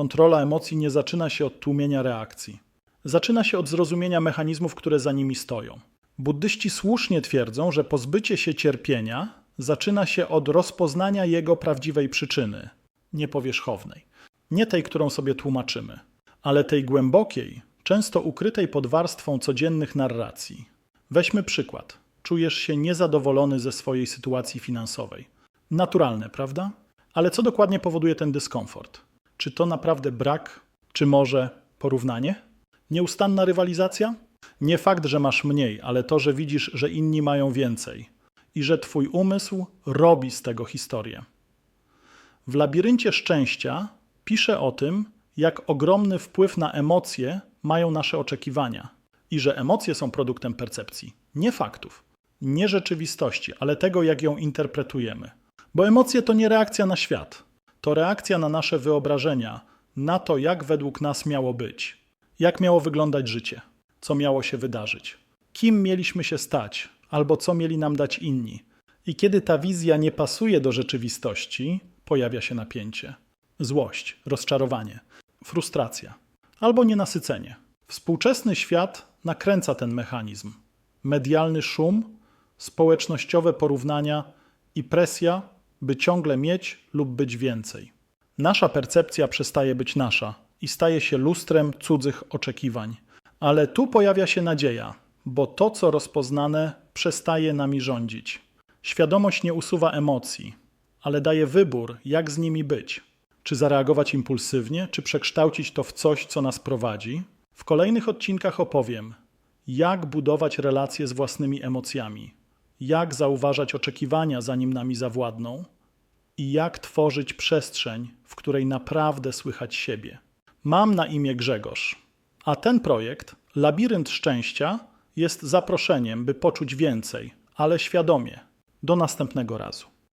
Kontrola emocji nie zaczyna się od tłumienia reakcji. Zaczyna się od zrozumienia mechanizmów, które za nimi stoją. Buddyści słusznie twierdzą, że pozbycie się cierpienia zaczyna się od rozpoznania jego prawdziwej przyczyny, niepowierzchownej. Nie tej, którą sobie tłumaczymy, ale tej głębokiej, często ukrytej pod warstwą codziennych narracji. Weźmy przykład. Czujesz się niezadowolony ze swojej sytuacji finansowej. Naturalne, prawda? Ale co dokładnie powoduje ten dyskomfort? Czy to naprawdę brak, czy może porównanie? Nieustanna rywalizacja? Nie fakt, że masz mniej, ale to, że widzisz, że inni mają więcej i że twój umysł robi z tego historię. W labiryncie szczęścia pisze o tym, jak ogromny wpływ na emocje mają nasze oczekiwania i że emocje są produktem percepcji, nie faktów, nie rzeczywistości, ale tego, jak ją interpretujemy. Bo emocje to nie reakcja na świat, to reakcja na nasze wyobrażenia, na to, jak według nas miało być, jak miało wyglądać życie, co miało się wydarzyć, kim mieliśmy się stać, albo co mieli nam dać inni. I kiedy ta wizja nie pasuje do rzeczywistości, pojawia się napięcie, złość, rozczarowanie, frustracja albo nienasycenie. Współczesny świat nakręca ten mechanizm. Medialny szum, społecznościowe porównania i presja, by ciągle mieć lub być więcej. Nasza percepcja przestaje być nasza i staje się lustrem cudzych oczekiwań. Ale tu pojawia się nadzieja, bo to, co rozpoznane, przestaje nami rządzić. Świadomość nie usuwa emocji, ale daje wybór, jak z nimi być. Czy zareagować impulsywnie, czy przekształcić to w coś, co nas prowadzi? W kolejnych odcinkach opowiem, jak budować relacje z własnymi emocjami, jak zauważać oczekiwania, zanim nami zawładną i jak tworzyć przestrzeń, w której naprawdę słychać siebie. Mam na imię Grzegorz, a ten projekt, Labirynt Szczęścia, jest zaproszeniem, by poczuć więcej, ale świadomie. Do następnego razu.